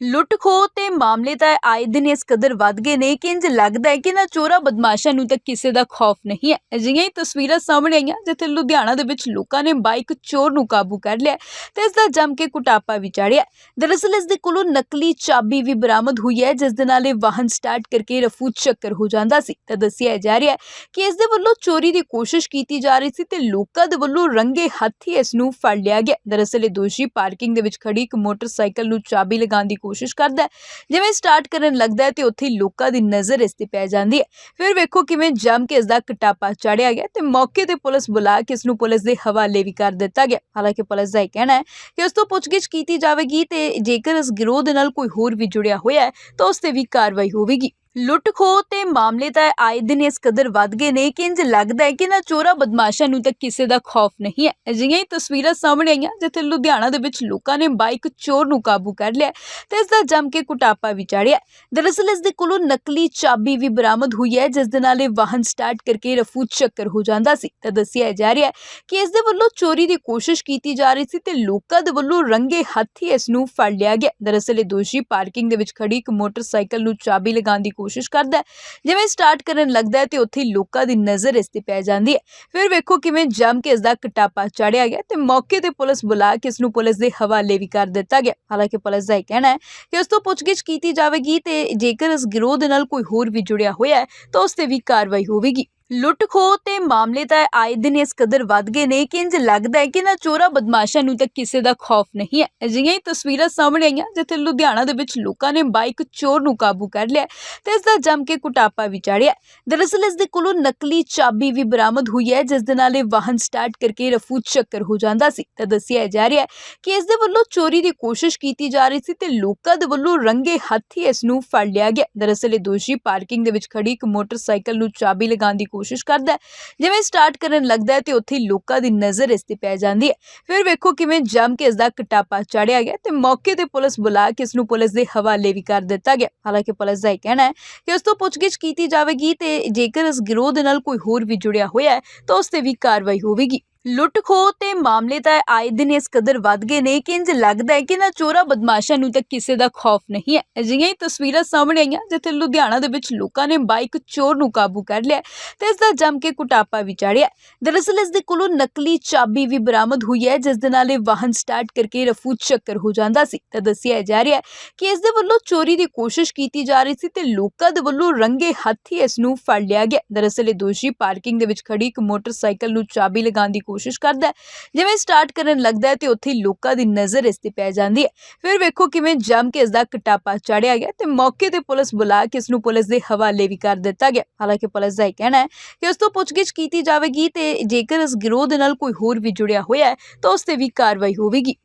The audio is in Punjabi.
ਲੁੱਟ ਖੋਹ ਤੇ ਮਾਮਲੇ ਤਾਂ ਆਏ ਦਿਨ ਇਸ ਕਦਰ ਵੱਧ ਗਏ ਨੇ ਕਿ ਇੰਜ ਲੱਗਦਾ ਹੈ ਕਿ ਨਾ ਚੋਰਾ ਬਦਮਾਸ਼ਾਂ ਨੂੰ ਤਾਂ ਕਿਸੇ ਦਾ ਖੌਫ ਨਹੀਂ ਹੈ। ਅਜਿਹੀਆਂ ਹੀ ਤਸਵੀਰਾਂ ਸਾਹਮਣੇ ਆਈਆਂ, ਜਿੱਥੇ ਲੁਧਿਆਣਾ ਦੇ ਵਿੱਚ ਲੋਕਾਂ ਨੇ ਬਾਈਕ ਚੋਰ ਨੂੰ ਕਾਬੂ ਕਰ ਲਿਆ ਤੇ ਇਸ ਦਾ ਜੰਮ ਕੇ ਕੁਟਾਪਾ ਵੀ ਚਾੜਿਆ। ਦਰਅਸਲ ਇਸ ਦੇ ਕੋਲੋਂ ਨਕਲੀ ਚਾਬੀ ਵੀ ਬਰਾਮਦ ਹੋਈ ਹੈ, ਜਿਸ ਦੇ ਨਾਲ ਇਹ ਵਾਹਨ ਸਟਾਰਟ ਕਰਕੇ ਰਫੂ ਚੱਕਰ ਹੋ ਜਾਂਦਾ ਸੀ। ਤਾਂ ਦੱਸਿਆ ਜਾ ਰਿਹਾ ਹੈ ਕਿ ਇਸ ਦੇ ਵੱਲੋਂ ਚੋਰੀ ਦੀ ਕੋਸ਼ਿਸ਼ ਕੀਤੀ ਜਾ ਰਹੀ ਸੀ ਤੇ ਲੋਕਾਂ ਦੇ ਵੱਲੋਂ ਰੰਗੇ ਹੱਥ ਹੀ ਇਸ ਨੂੰ ਫੜ ਲਿਆ ਗਿਆ। ਦਰਅਸਲ ਇਹ ਦੋਸ਼ੀ ਪਾਰਕਿੰਗ ਦੇ ਵਿੱਚ ਖੜੀ ਇੱਕ ਮੋਟਰਸਾਈਕਲ ਨੂੰ ਚਾਬੀ ਲਗਾਉਣ ਦੀ ਕੋਸ਼ਿਸ਼ ਕਰਦਾ ਜਿਵੇਂ ਸਟਾਰਟ ਕਰਨ ਲੱਗਦਾ ਹੈ ਤੇ ਉੱਥੇ ਲੋਕਾਂ ਦੀ ਨਜ਼ਰ ਇਸ ਤੇ ਪੈ ਜਾਂਦੀ ਹੈ। ਫਿਰ ਵੇਖੋ ਕਿਵੇਂ ਜੰਮ ਕੇ ਇਸ ਦਾ ਕਟਾਪਾ ਚਾੜਿਆ ਗਿਆ ਤੇ ਮੌਕੇ ਤੇ ਪੁਲਿਸ ਬੁਲਾ ਕੇ ਇਸ ਨੂੰ ਪੁਲਿਸ ਦੇ ਹਵਾਲੇ ਵੀ ਕਰ ਦਿੱਤਾ ਗਿਆ। ਹਾਲਾਂਕਿ ਪੁਲਿਸ ਦਾ ਇਹ ਕਹਿਣਾ ਹੈ ਕਿ ਉਸ ਤੋਂ ਪੁੱਛਗਿੱਛ ਕੀਤੀ ਜਾਵੇਗੀ ਤੇ ਜੇਕਰ ਇਸ ਗਿਰੋਹ ਦੇ ਨਾਲ ਕੋਈ ਹੋਰ ਵੀ ਜੁੜਿਆ ਹੋਇਆ ਹੈ ਤਾਂ ਉਸ ਤੇ ਵੀ ਕਾਰਵਾਈ ਹੋਵੇਗੀ। ਲੁੱਟ ਖੋਹ ਤੇ ਮਾਮਲੇ ਤਾਂ ਆਏ ਦਿਨ ਇਸ ਕਦਰ ਵੱਧ ਗਏ ਨੇ ਕਿ ਇੰਜ ਲੱਗਦਾ ਹੈ ਕਿ ਨਾ ਚੋਰਾ ਬਦਮਾਸ਼ਾਂ ਨੂੰ ਤਾਂ ਕਿਸੇ ਦਾ ਖੌਫ ਨਹੀਂ ਹੈ। ਅਜਿਹੀਆਂ ਹੀ ਤਸਵੀਰਾਂ ਸਾਹਮਣੇ ਆਈਆਂ, ਜਿੱਥੇ ਲੁਧਿਆਣਾ ਦੇ ਵਿੱਚ ਲੋਕਾਂ ਨੇ ਬਾਈਕ ਚੋਰ ਨੂੰ ਕਾਬੂ ਕਰ ਲਿਆ ਤੇ ਇਸ ਦਾ ਜੰਮ ਕੇ ਕੁਟਾਪਾ ਵੀ ਚਾੜਿਆ। ਦਰਅਸਲ ਇਸ ਦੇ ਕੋਲੋਂ ਨਕਲੀ ਚਾਬੀ ਵੀ ਬਰਾਮਦ ਹੋਈ ਹੈ, ਜਿਸ ਦੇ ਨਾਲ ਇਹ ਵਾਹਨ ਸਟਾਰਟ ਕਰਕੇ ਰਫੂ ਚੱਕਰ ਹੋ ਜਾਂਦਾ ਸੀ। ਤਾਂ ਦੱਸਿਆ ਜਾ ਰਿਹਾ ਹੈ ਕਿ ਇਸ ਦੇ ਵੱਲੋਂ ਚੋਰੀ ਦੀ ਕੋਸ਼ਿਸ਼ ਕੀਤੀ ਜਾ ਰਹੀ ਸੀ ਤੇ ਲੋਕਾਂ ਦੇ ਵੱਲੋਂ ਰੰਗੇ ਹੱਥ ਹੀ ਇਸ ਨੂੰ ਫੜ ਲਿਆ ਗਿਆ। ਦਰਅਸਲ ਇਹ ਦੋਸ਼ੀ ਪਾਰਕਿੰਗ ਦੇ ਵਿੱਚ ਖੜੀ ਇੱਕ ਮੋਟਰਸਾਈਕਲ ਨੂੰ ਚਾਬੀ ਲਗਾਉਣ ਦੀ ਕੋਸ਼ਿਸ਼ ਕਰਦਾ ਹੈ। ਜਿਵੇਂ ਸਟਾਰਟ ਕਰਨ ਲੱਗਦਾ ਹੈ ਤੇ ਉੱਥੇ ਲੋਕਾਂ ਦੀ ਨਜ਼ਰ ਇਸ ਤੇ ਪੈ ਜਾਂਦੀ ਹੈ। ਫਿਰ ਵੇਖੋ ਕਿਵੇਂ ਜੰਮ ਕੇ ਇਸ ਦਾ ਕਟਾਪਾ ਚਾੜਿਆ ਗਿਆ ਤੇ ਮੌਕੇ ਤੇ ਪੁਲਿਸ ਬੁਲਾ ਕੇ ਇਸ ਨੂੰ ਪੁਲਿਸ ਦੇ ਹਵਾਲੇ ਵੀ ਕਰ ਦਿੱਤਾ ਗਿਆ। ਹਾਲਾਂਕਿ ਪੁਲਿਸ ਦਾ ਇਹ ਕਹਿਣਾ ਹੈ ਕਿ ਉਸ ਤੋਂ ਪੁੱਛਗਿੱਛ ਕੀਤੀ ਜਾਵੇਗੀ ਤੇ ਜੇਕਰ ਇਸ ਗਿਰੋਹ ਦੇ ਨਾਲ ਕੋਈ ਹੋਰ ਵੀ ਜੁੜਿਆ ਹੋਇਆ ਹੈ ਤਾਂ ਉਸ ਤੇ ਵੀ ਕਾਰਵਾਈ ਹੋਵੇਗੀ। ਲੁੱਟ ਖੋਹ ਤੇ ਮਾਮਲੇ ਤਾਂ ਆਏ ਦਿਨ ਇਸ ਕਦਰ ਵੱਧ ਗਏ ਨੇ ਕਿ ਇੰਜ ਲੱਗਦਾ ਹੈ ਕਿ ਨਾ ਚੋਰਾ ਬਦਮਾਸ਼ਾਂ ਨੂੰ ਤਾਂ ਕਿਸੇ ਦਾ ਖੌਫ ਨਹੀਂ ਹੈ। ਅਜਿਹੀਆਂ ਹੀ ਤਸਵੀਰਾਂ ਸਾਹਮਣੇ ਆਈਆਂ, ਜਿੱਥੇ ਲੁਧਿਆਣਾ ਦੇ ਵਿੱਚ ਲੋਕਾਂ ਨੇ ਬਾਈਕ ਚੋਰ ਨੂੰ ਕਾਬੂ ਕਰ ਲਿਆ ਤੇ ਇਸ ਦਾ ਜੰਮ ਕੇ ਕੁਟਾਪਾ ਵੀ ਚਾੜਿਆ ਦਰਅਸਲ ਇਸ ਦੇ ਕੋਲੋਂ ਨਕਲੀ ਚਾਬੀ ਵੀ ਬਰਾਮਦ ਹੋਈ ਹੈ, ਜਿਸ ਦੇ ਨਾਲ ਇਹ ਵਾਹਨ ਸਟਾਰਟ ਕਰਕੇ ਰਫੂ ਚੱਕਰ ਹੋ ਜਾਂਦਾ ਸੀ। ਤਾਂ ਦੱਸਿਆ ਜਾ ਰਿਹਾ ਹੈ ਕਿ ਇਸ ਦੇ ਵੱਲੋਂ ਚੋਰੀ ਦੀ ਕੋਸ਼ਿਸ਼ ਕੀਤੀ ਜਾ ਰਹੀ ਸੀ ਤੇ ਲੋਕਾਂ ਦੇ ਵੱਲੋਂ ਰੰਗੇ ਹੱਥ ਹੀ ਇਸ ਨੂੰ ਫੜ ਲਿਆ ਗਿਆ। ਦਰਅਸਲ ਇਹ ਦੋਸ਼ੀ ਪਾਰਕਿੰਗ ਦੇ ਵਿੱਚ ਖੜੀ ਇੱਕ ਮੋਟਰਸਾਈਕਲ ਨੂੰ ਚਾਬੀ ਲਗਾਉਣ ਦੀ ਕੋਸ਼ਿਸ਼ ਕਰਦਾ ਜਿਵੇਂ ਸਟਾਰਟ ਕਰਨ ਲੱਗਦਾ ਹੈ ਤੇ ਉੱਥੇ ਲੋਕਾਂ ਦੀ ਨਜ਼ਰ ਇਸ ਤੇ ਪੈ ਜਾਂਦੀ ਹੈ। ਫਿਰ ਵੇਖੋ ਕਿਵੇਂ ਜੰਮ ਕੇ ਇਸ ਦਾ ਕਟਾਪਾ ਚਾੜਿਆ ਗਿਆ ਤੇ ਮੌਕੇ ਤੇ ਪੁਲਿਸ ਬੁਲਾ ਕੇ ਇਸ ਨੂੰ ਪੁਲਿਸ ਦੇ ਹਵਾਲੇ ਵੀ ਕਰ ਦਿੱਤਾ ਗਿਆ। ਹਾਲਾਂਕਿ ਪੁਲਿਸ ਦਾ ਇਹ ਕਹਿਣਾ ਹੈ ਕਿ ਉਸ ਤੋਂ ਪੁੱਛਗਿੱਛ ਕੀਤੀ ਜਾਵੇਗੀ ਤੇ ਜੇਕਰ ਇਸ ਗਿਰੋਹ ਦੇ ਨਾਲ ਕੋਈ ਹੋਰ ਵੀ ਜੁੜਿਆ ਹੋਇਆ ਹੈ ਤਾਂ ਉਸ ਤੇ ਵੀ ਕਾਰਵਾਈ ਹੋਵੇਗੀ। ਲੁੱਟ ਖੋਹ ਤੇ ਮਾਮਲੇ ਤਾਂ ਆਏ ਦਿਨ ਇਸ ਕਦਰ ਵੱਧ ਗਏ ਨੇ ਕਿ ਇੰਜ ਲੱਗਦਾ ਹੈ ਕਿ ਨਾ ਚੋਰਾ ਬਦਮਾਸ਼ਾਂ ਨੂੰ ਤਾਂ ਕਿਸੇ ਦਾ ਖੌਫ ਨਹੀਂ ਹੈ। ਅਜਿਹੀਆਂ ਹੀ ਤਸਵੀਰਾਂ ਸਾਹਮਣੇ ਆਈਆਂ, ਜਿੱਥੇ ਲੁਧਿਆਣਾ ਦੇ ਵਿੱਚ ਲੋਕਾਂ ਨੇ ਬਾਈਕ ਚੋਰ ਨੂੰ ਕਾਬੂ ਕਰ ਲਿਆ ਤੇ ਇਸ ਦਾ ਜੰਮ ਕੇ ਕੁਟਾਪਾ ਵੀ ਚਾੜਿਆ। ਦਰਅਸਲ ਇਸ ਦੇ ਕੋਲੋਂ ਨਕਲੀ ਚਾਬੀ ਵੀ ਬਰਾਮਦ ਹੋਈ ਹੈ, ਜਿਸ ਦੇ ਨਾਲ ਇਹ ਵਾਹਨ ਸਟਾਰਟ ਕਰਕੇ ਰਫੂ ਚੱਕਰ ਹੋ ਜਾਂਦਾ ਸੀ। ਤਾਂ ਦੱਸਿਆ ਜਾ ਰਿਹਾ ਹੈ ਕਿ ਇਸ ਦੇ ਵੱਲੋਂ ਚੋਰੀ ਦੀ ਕੋਸ਼ਿਸ਼ ਕੀਤੀ ਜਾ ਰਹੀ ਸੀ ਤੇ ਲੋਕਾਂ ਦੇ ਵੱਲੋਂ ਰੰਗੇ ਹੱਥ ਇਸ ਨੂੰ ਫੜ ਲਿਆ ਗਿਆ। ਦਰਅਸਲ ਇਹ ਦੋਸ਼ੀ ਪਾਰਕਿੰਗ ਦੇ ਵਿੱਚ ਖੜੀ ਇੱਕ ਮੋਟਰਸਾਈਕਲ ਨੂੰ ਚਾਬੀ ਲਗਾਉਣ ਦੀ ਕੋਸ਼ਿਸ਼ ਕਰਦਾ ਹੈ। ਜਿਵੇਂ ਸਟਾਰਟ ਕਰਨ ਲੱਗਦਾ ਹੈ ਤੇ ਉੱਥੇ ਲੋਕਾਂ ਦੀ ਨਜ਼ਰ ਇਸ ਤੇ ਪੈ ਜਾਂਦੀ ਹੈ। ਫਿਰ ਵੇਖੋ ਕਿਵੇਂ ਜੰਮ ਕੇ ਇਸ ਦਾ ਕਟਾਪਾ ਚਾੜਿਆ ਗਿਆ ਤੇ ਮੌਕੇ ਤੇ ਪੁਲਿਸ ਬੁਲਾ ਕੇ ਇਸ ਨੂੰ ਪੁਲਿਸ ਦੇ ਹਵਾਲੇ ਵੀ ਕਰ ਦਿੱਤਾ ਗਿਆ। ਹਾਲਾਂਕਿ ਪੁਲਿਸ ਦਾ ਇਹ ਕਹਿਣਾ ਹੈ ਕਿ ਉਸ ਤੋਂ ਪੁੱਛਗਿੱਛ ਕੀਤੀ ਜਾਵੇਗੀ ਤੇ ਜੇਕਰ ਇਸ ਗਿਰੋਹ ਦੇ ਨਾਲ ਕੋਈ ਹੋਰ ਵੀ ਜੁੜਿਆ ਹੋਇਆ ਹੈ ਤਾਂ ਉਸ ਤੇ ਵੀ ਕਾਰਵਾਈ ਹੋਵੇਗੀ।